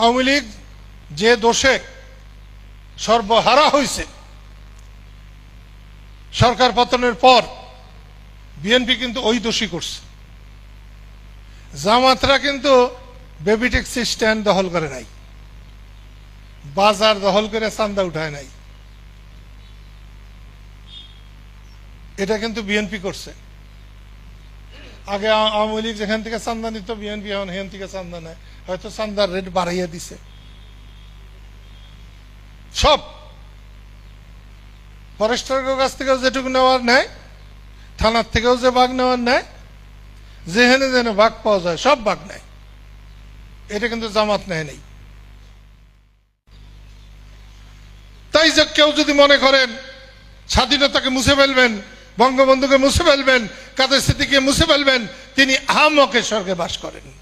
আওয়ামী লীগ যে দোষে সর্বহারা হয়েছে, সরকার পতনের পর বিএনপি কিন্তু ওই দোষী করছে। জামাতরা কিন্তু বেবি ট্যাক্সি স্ট্যান্ড দখল করে নাই, বাজার দখল করে চান্দা উঠায় নাই। এটা কিন্তু বিএনপি করছে। আগে আওয়ামী লীগ যেখান থেকে চান্দা নিত, বিএনপি এখন সেখান থেকে চান্দা নেয়। হয়তো চান্দার রেট বাড়াইয়া দিছে। সব। ফরেস্টারের কাছ থেকেও যেটুকু নেওয়ার নেয়, থানার থেকেও যে বাঘ নেওয়ার নেয়, যেখানে যেখানে বাঘ পাওয়া যায়, সব বাঘ নেয়। এটা কিন্তু জামাত নেয় নেই। তাই যে কেউ যদি মনে করেন, স্বাধীনতাকে মুছে ফেলবেন বঙ্গবন্ধুকে মুছে ফেলবেন, কাদের স্মৃতিকে মুছে ফেলবেন, তিনি আহামকে স্বর্গে বাস করেন।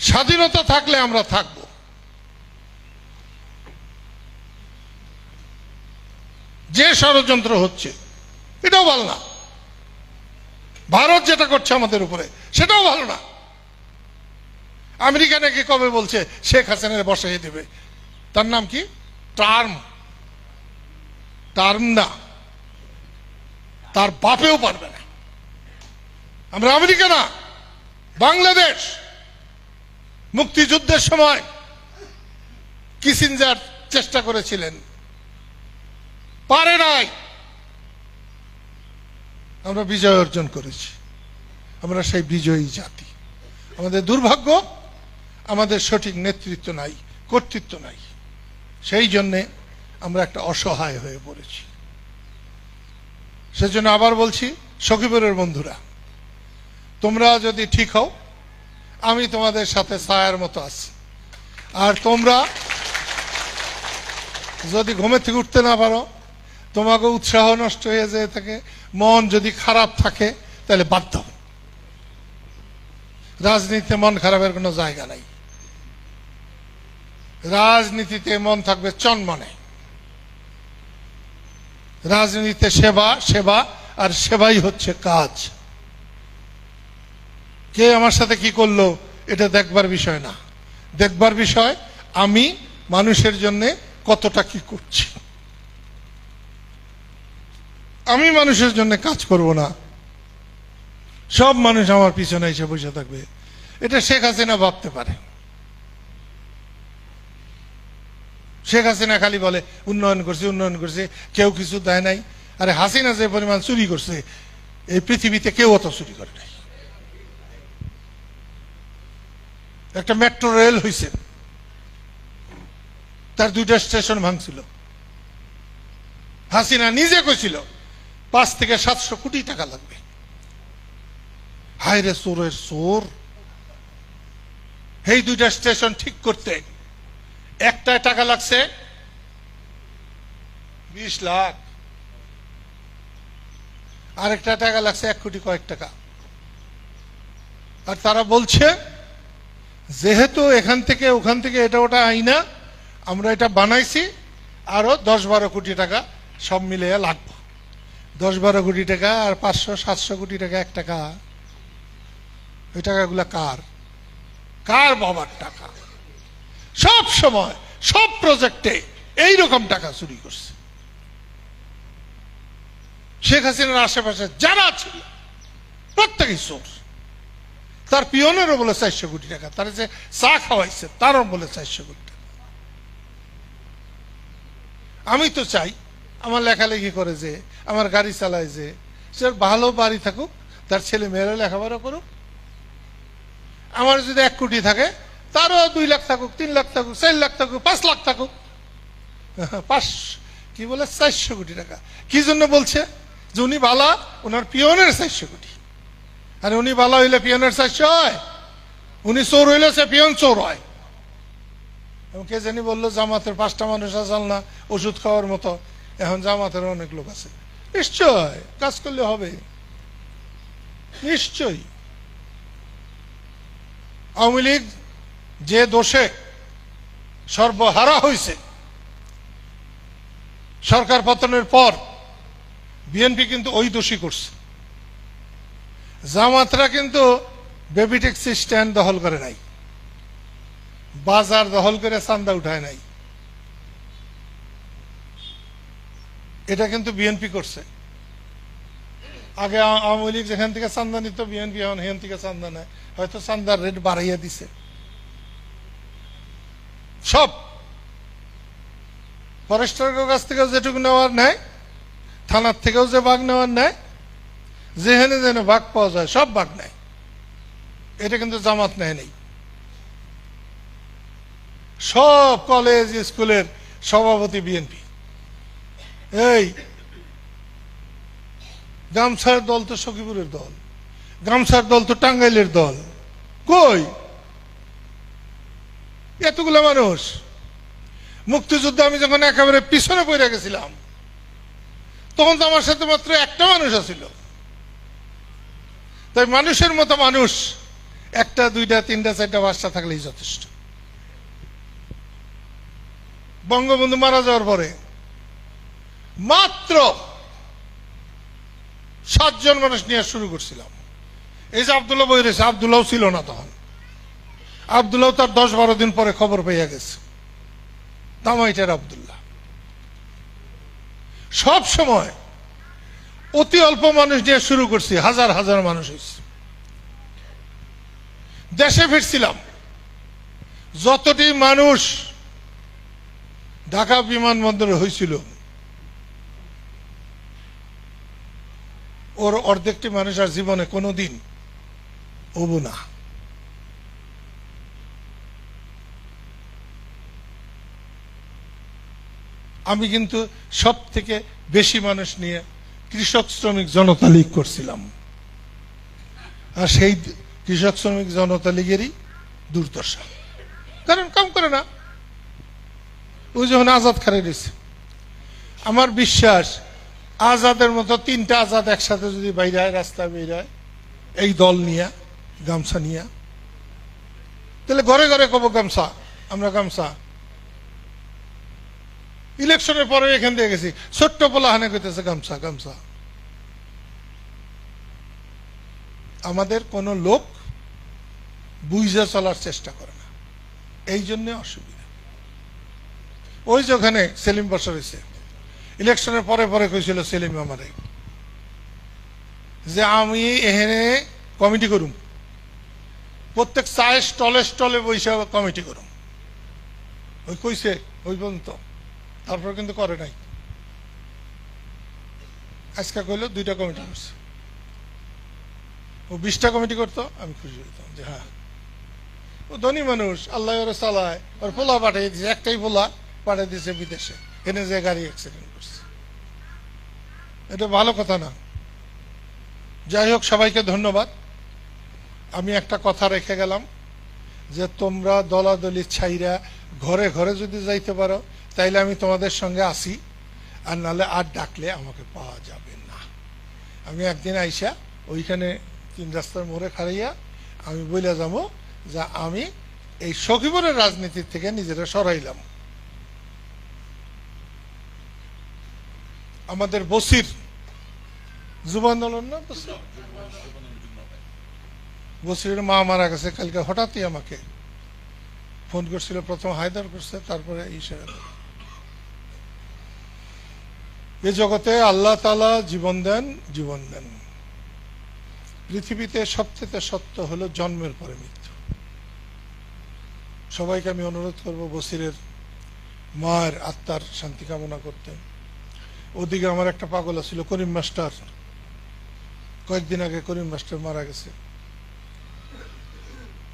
স্বাধীনতা থাকলে আমরা থাকব। যে ষড়যন্ত্র হচ্ছে, এটাও ভালো না। ভারত যেটা করছে আমাদের উপরে, সেটাও ভালো না। আমেরিকা নাকি কবে বলছে, শেখ হাসিনার বসাই দেবে। তার নাম কি? টার্ম। টার্ম না। তার বাপেও পারবে না। আমরা আমেরিকা না, বাংলাদেশ। মুক্তিযুদ্ধের সময় কিসিনজার চেষ্টা করেছিলেন। পারে নাই। আমরা বিজয় অর্জন করেছি। আমরা সেই বিজয়ী জাতি। আমাদের দুর্ভাগ্য, আমাদের সঠিক নেতৃত্ব নাই, কর্তৃত্ব নাই। সেই জন্যে আমরা একটা অসহায় হয়ে পড়েছি। সেজন্য আবার বলছি, সখীপুরের বন্ধুরা, তোমরা যদি ঠিক হও, আমি তোমাদের সাথে ছায়ার মতো আছি। আর তোমরা যদি ঘুমের থেকে উঠতে না পারো, তোমাকে উৎসাহ নষ্ট হয়ে যেয়ে থাকে, মন যদি খারাপ থাকে, তাহলে দাও রাজনীতিতে মন খারাপের কোনো জায়গা নাই। রাজনীতিতে মন থাকবে চনমনে। রাজনীতিতে সেবা সেবা, আর সেবাই হচ্ছে কাজ। কে আমার সাথে কি করল, এটা দেখবার বিষয় না। দেখবার বিষয়, আমি মানুষের জন্য কতটা কি করছি। আমি মানুষের জন্য কাজ করব না। সব মানুষ আমার পিছনে এসে বসে থাকবে। এটা শেখ হাসিনা ভাবতে পারে। শেখ হাসিনা খালি বলে, উন্নয়ন করছে উন্নয়ন করছে, কেউ কিছু দেয় নাই। আরে হাসিনা যে পরিমাণ চুরি করছে, এই পৃথিবীতে কেউ অত চুরি করে নাই। একটা মেট্রো রেল হয়েছে তার দুইটা স্টেশন ভাঙছিল। হাসিনা নিজে কইছিল, পাঁচ থেকে সাতশো কোটি টাকা লাগবে। হায় রে চোরের চোর। এই দুইটা স্টেশন ঠিক করতে একটায় টাকা লাগছে? বিশ লাখ। আরেকটা টাকা লাগছে এক কোটি কয়েক টাকা। আর তারা বলছে, যেহেতু এখান থেকে ওখান থেকে এটা ওটা আইনা, আমরা এটা বানাইছি, আরও দশ বারো কোটি টাকা সব মিলে লাগবে। দশ বারো কোটি টাকা আর পাঁচশো, সাতশো কোটি টাকা এক টাকা। ওই টাকাগুলা কার? কার বাবার টাকা? সব সময়, সব প্রজেক্টে এই রকম টাকা চুরি করছে। শেখ হাসিনার আশেপাশে যারা ছিল, প্রত্যেকেই চোর তার পিয়নেরও বলে চারশো কোটি টাকা, তার যে চা খাওয়াইছে, তারও বলে চারশো কোটি টাকা। আমি তো চাই, আমার লেখালেখি করে যে, আমার গাড়ি চালায় যে, সে ভালো বাড়ি থাকুক, তার ছেলে মেয়েরা লেখাপড়া করুক। আমার যদি এক কোটি থাকে তারও দুই লাখ থাকুক, তিন লাখ থাকুক, চার লাখ থাকুক, পাঁচ লাখ থাকুক। পাঁচ, কি বলে? চারশো কোটি টাকা। কি জন্য বলছে? যে উনি বালা, ওনার পিয়নের চারশো কোটি। আর উনি বালা হইলে পিয়নের চারশো হয়। উনি চোর হইলে সে পিয়ন চোর হয়। কে জানি বলল, জামাতের পাঁচটা মানুষ আসাল না, ওষুধ খাওয়ার মতো। এখন জামাতের অনেক লোক আছে। নিশ্চয়, কাজ করলে হবে। নিশ্চয়ই আওয়ামী লীগ যে দোষে সর্বহারা হয়েছে সরকার পতনের পর বিএনপি কিন্তু ওই দোষী করছে। জামাতরা কিন্তু বেবি ট্যাক্সি স্ট্যান্ড দখল করে নাই, বাজার দখল করে চান্দা উঠায় নাই। এটা কিন্তু বিএনপি করছে। আগে আওয়ামী লীগ যেখান থেকে চান্দা নিত, বিএনপি এখন হেন থেকে চান্দা নেয়। হয়তো চান্দার রেট বাড়াইয়া দিছে। সব। ফরেস্টারের কাছ থেকেও যেটুকু নেওয়ার নেয় থানার থেকেও যে বাঘ নেওয়ার নেয় যেখানে যেন বাঘ পাওয়া যায়, সব বাঘ নেয় এটা কিন্তু জামাত নেয় নেই। সব কলেজ, স্কুলের সভাপতি বিএনপি। এই গামছার দল তো সখীপুরের দল, গামছার দল তো টাঙ্গাইলের দল। কই? এতগুলো মানুষ। মুক্তিযুদ্ধে আমি যখন একেবারে পিছনে পড়ে গেছিলাম, তখন তো আমার সাথে মাত্র একটা মানুষ আছিল। তাই মানুষের মতো মানুষ, একটা, দুইটা, তিনটা, চারটা বাচ্চা থাকলেই যথেষ্ট। বঙ্গবন্ধু মারা যাওয়ার পরে মাত্র সাতজন মানুষ নিয়ে শুরু করছিলাম। এই যে আবদুল্লাহ বই রয়েছে আবদুল্লাহ ছিল না তখন। আবদুল্লাহ তার দশ বারো দিন পরে খবর পেয়ে গেছে। তামাইটার আবদুল্লাহ। সব সময় অতি অল্প মানুষ নিয়ে শুরু করছি, হাজার হাজার মানুষ হয়েছে। দেশে ফিরছিলাম। যতটি মানুষ ঢাকা বিমানবন্দরে হয়েছিল, ওর অর্ধেকটি মানুষ আর জীবনে কোনোদিন হব না। আমি কিন্তু সব থেকে বেশি মানুষ নিয়ে কৃষক শ্রমিক জনতা লীগ করছিলাম। আর সেই কৃষক শ্রমিক জনতা লীগেরই দুর্দশা। কারণ কাম করে না। ওই যখন আজাদ খারে রয়েছে আমার বিশ্বাস, আজাদের মতো তিনটা আজাদ একসাথে যদি বাইরে হয়, রাস্তায় বের হয়, এই দল নিয়ে, গামছা নিয়ে। তাহলে ঘরে ঘরে কব গামছা, আমরা গামছা। ইলেকশনের পরে এখান দিয়ে গেছি। ছোট্ট পোলা হানে করতেছে গামছা গামছা। আমাদের কোনো লোক বুঝে চলার চেষ্টা করে না। এই জন্য অসুবিধা। ওই যে ওখানে সেলিম বসা রয়েছে। ইলেকশনের পরে পরে কইছিল সেলিম আমারে যে, আমি এখানে কমিটি করুম। প্রত্যেক চায়ের স্টলে স্টলে বৈশা কমিটি করুম। ওই কইছে, ওই পর্যন্ত। তারপর কিন্তু করে নাই। আজকে কইলো দুইটা কমিটি করছে। ও বিশটা কমিটি করতো, আমি খুশি হইতাম যে হ্যাঁ। ও ধনী মানুষ, আল্লাহ ওরে চালায়। ওর পোলা পাঠিয়ে দিয়েছে একটাই পোলা পাঠিয়ে দিয়েছে বিদেশে। এনে যে গাড়ি অ্যাক্সিডেন্ট করছে। এটা ভালো কথা না। যাই হোক, সবাইকে ধন্যবাদ। আমি একটা কথা রেখে গেলাম যে তোমরা দলাদলি ছাইরা ঘরে ঘরে যদি যাইতে পারো তাইলে আমি তোমাদের সঙ্গে আসি, আর নাহলে আর ডাকলে আমাকে পাওয়া যাবে না। আমি একদিন আইসা ওইখানে তিন রাস্তার মোড়ে খাড়াইয়া আমি বলে যাব যে আমি এই সখীপুরের রাজনীতির থেকে নিজেরা সরাইলাম। আমাদের বসির যুব আন্দোলন না বসির? বসিরের মা মারা গেছে, কালকে হঠাৎই আমাকে ফোন করছিল, প্রথম হায়দার করছে, তারপরে ইশারা এ জগতে আল্লাহ তালা জীবন দেন জীবন দেন। পৃথিবীতে সবচেয়ে সত্য হলো জন্মের পরে মৃত্যু। সবাইকে আমি অনুরোধ করব বসিরের মায়ের আত্মার শান্তি কামনা করতে। ওদিকে আমার একটা পাগল ছিল করিম মাস্টার। কয়েকদিন আগে করিম মাস্টার মারা গেছে।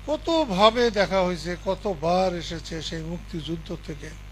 কত ভাবে দেখা হয়েছে, কতবার এসেছে সেই মুক্তিযুদ্ধ থেকে।